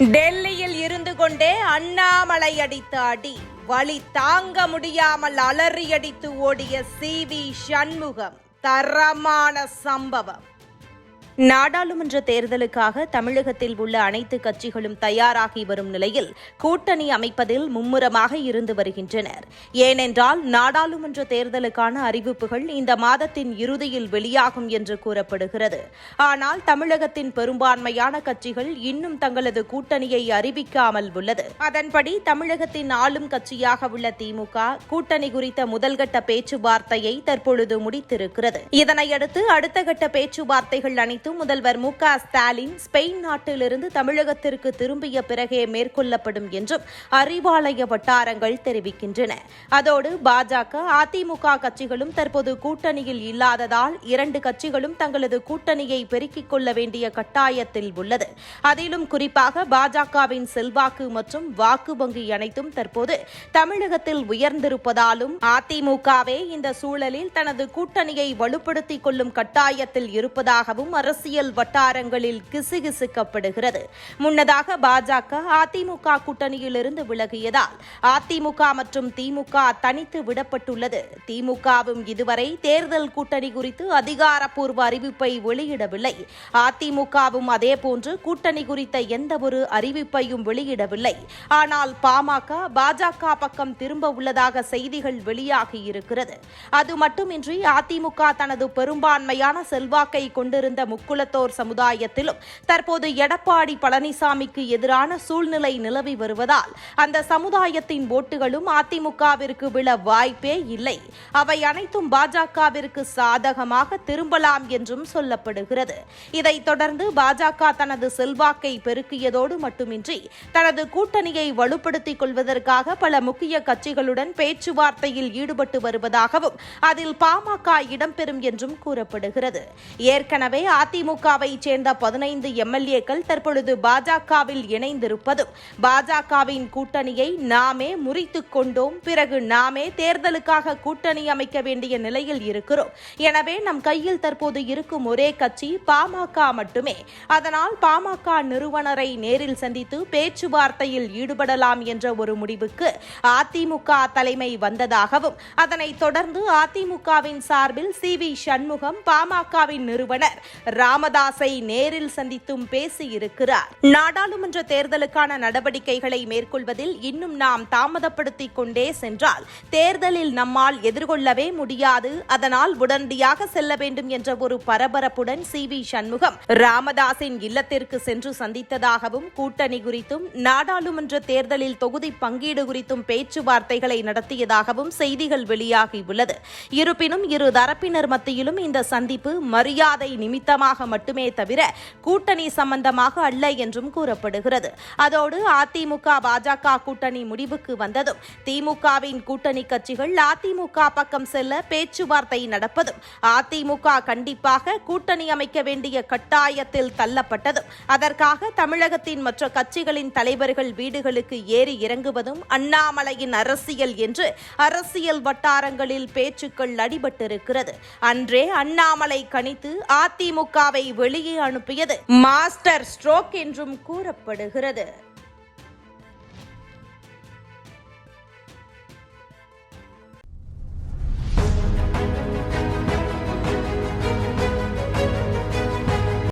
டெல்லியில் இருந்து கொண்டே அண்ணாமலை அடித்த அடி. வழி தாங்க முடியாமல் அலறியடித்து ஓடிய சி வி சண்முகம். தரமான சம்பவம். நாடாளுமன்ற தேர்தலுக்காக தமிழகத்தில் உள்ள அனைத்து கட்சிகளும் தயாராகி வரும் நிலையில் கூட்டணி அமைப்பதில் மும்முரமாக இருந்து வருகின்றனர். ஏனென்றால் நாடாளுமன்ற தேர்தலுக்கான அறிவிப்புகள் இந்த மாதத்தின் இறுதியில் வெளியாகும் என்று கூறப்படுகிறது. ஆனால் தமிழகத்தின் பெரும்பான்மையான கட்சிகள் இன்னும் தங்களது கூட்டணியை அறிவிக்காமல் உள்ளது. அதன்படி தமிழகத்தின் ஆளும் கட்சியாக உள்ள திமுக கூட்டணி குறித்த முதல்கட்ட பேச்சுவார்த்தையை தற்பொழுது முடித்திருக்கிறது. இதனையடுத்து அடுத்த கட்ட பேச்சுவார்த்தைகள் அனைத்தும் முதல்வர் மு க ஸ்டாலின் ஸ்பெயின் நாட்டிலிருந்து தமிழகத்திற்கு திரும்பிய பிறகே மேற்கொள்ளப்படும் என்றும் அறிவாலய வட்டாரங்கள் தெரிவிக்கின்றன. அதோடு பாஜக அதிமுக கட்சிகளும் தற்போது கூட்டணியில் இல்லாததால் இரண்டு கட்சிகளும் தங்களது கூட்டணியை பெருக்கிக் கொள்ள வேண்டிய கட்டாயத்தில் உள்ளது. அதிலும் குறிப்பாக பாஜகவின் செல்வாக்கு மற்றும் வாக்கு வங்கி அனைத்தும் தற்போது தமிழகத்தில் உயர்ந்திருப்பதாலும் அதிமுகவே இந்த சூழலில் தனது கூட்டணியை வலுப்படுத்திக் கொள்ளும் கட்டாயத்தில் இருப்பதாகவும் அரசியல் வட்டாரங்களில் கிசுகிசுக்கப்படுகிறது. முன்னதாக பாஜக அதிமுக கூட்டணியிலிருந்து விலகியதால் அதிமுக மற்றும் திமுக தனித்து விடப்பட்டுள்ளது. திமுகவும் இதுவரை தேர்தல் கூட்டணி குறித்து அதிகாரப்பூர்வ அறிவிப்பை வெளியிடவில்லை. அதிமுகவும் அதேபோன்று கூட்டணி குறித்த எந்தவொரு அறிவிப்பையும் வெளியிடவில்லை. ஆனால் பாமக பாஜக பக்கம் திரும்ப உள்ளதாக செய்திகள் வெளியாகி இருக்கிறது அது மட்டுமின்றி அதிமுக தனது பெரும்பான்மையான செல்வாக்கை கொண்டிருந்த முக்குளத்தோர் சமுதாயத்திலும் தற்போது எடப்பாடி பழனிசாமிக்கு எதிரான சூழ்நிலை நிலவி வருவதால் அந்த சமுதாயத்தின் ஓட்டுகளும் அதிமுகவிற்கு விழ வாய்ப்பே இல்லை. அவை அனைத்தும் பாஜகவிற்கு சாதகமாக திரும்பலாம் என்றும் சொல்லப்படுகிறது. இதைத் தொடர்ந்து பாஜக தனது செல்வாக்கை பெருக்கியதோடு மட்டுமின்றி தனது கூட்டணியை வலுப்படுத்திக் கொள்வதற்காக பல முக்கிய கட்சிகளுடன் பேச்சுவார்த்தையில் ஈடுபட்டு வருவதாகவும் அதில் பாமக இடம்பெறும் என்றும் கூறப்படுகிறது. ஏற்கனவே அதிமுகவை சேர்ந்த பதினைந்து எம்எல்ஏக்கள் தற்பொழுது பாஜகவில் இணைந்திருப்பதும் பாஜகவின் கூட்டணியை நாமே முறித்துக் கொண்டோம். பிறகு நாமே தேர்தலுக்காக கூட்டணி அமைக்க வேண்டிய நிலையில் இருக்கிறோம். எனவே நம் கையில் தற்போது இருக்கும் ஒரே கட்சி பாமக மட்டுமே. அதனால் பாமக நிறுவனரை நேரில் சந்தித்து பேச்சுவார்த்தையில் ஈடுபடலாம் என்ற ஒரு முடிவுக்கு அதிமுக தலைமை வந்ததாகவும் அதனைத் தொடர்ந்து அதிமுகவின் சார்பில் சி வி சண்முகம் பாமகவின் நிறுவனர் ராமதாஸை நேரில் சந்தித்தும் பேசியிருக்கிறார். நாடாளுமன்ற தேர்தலுக்கான நடவடிக்கைகளை மேற்கொள்வதில் இன்னும் நாம் தாமதப்படுத்திக் கொண்டே சென்றால் தேர்தலில் நம்மால் எதிர்கொள்ளவே முடியாது. அதனால் உடனடியாக செல்ல வேண்டும் என்ற ஒரு பரபரப்புடன் சி வி சண்முகம் ராமதாஸின் இல்லத்திற்கு சென்று சந்தித்ததாகவும் கூட்டணி குறித்தும் நாடாளுமன்ற தேர்தலில் தொகுதி பங்கீடு குறித்தும் பேச்சுவார்த்தைகளை நடத்தியதாகவும் செய்திகள் வெளியாகியுள்ளது. இருப்பினும் இரு தரப்பினர் மத்தியிலும் இந்த சந்திப்பு மரியாதை நிமித்தமாக மட்டுமே தவிர கூட்டணி சம்பந்தமாக அல்ல என்றும் கூறப்படுகிறது. அதோடு அதிமுக பாஜக கூட்டணி முடிவுக்கு வந்ததும் திமுகவின் கூட்டணி கட்சிகள் அதிமுக பக்கம் செல்ல பேச்சுவார்த்தை நடப்பதும் அதிமுக கண்டிப்பாக கூட்டணி அமைக்க வேண்டிய கட்டாயத்தில் தள்ளப்பட்டதும் அதற்காக தமிழகத்தின் மற்ற கட்சிகளின் தலைவர்கள் வீடுகளுக்கு ஏறி இறங்குவதும் அண்ணாமலையின் அரசியல் என்று அரசியல் வட்டாரங்களில் பேச்சுக்கள் அடிபட்டிருக்கிறது. அன்றே அண்ணாமலை கணித்து அதிமுக அமெரிக்காவை வெளியே அனுப்பியது. மாஸ்டர் ஸ்ட்ரோக் என்றும் கூறப்படுகிறது.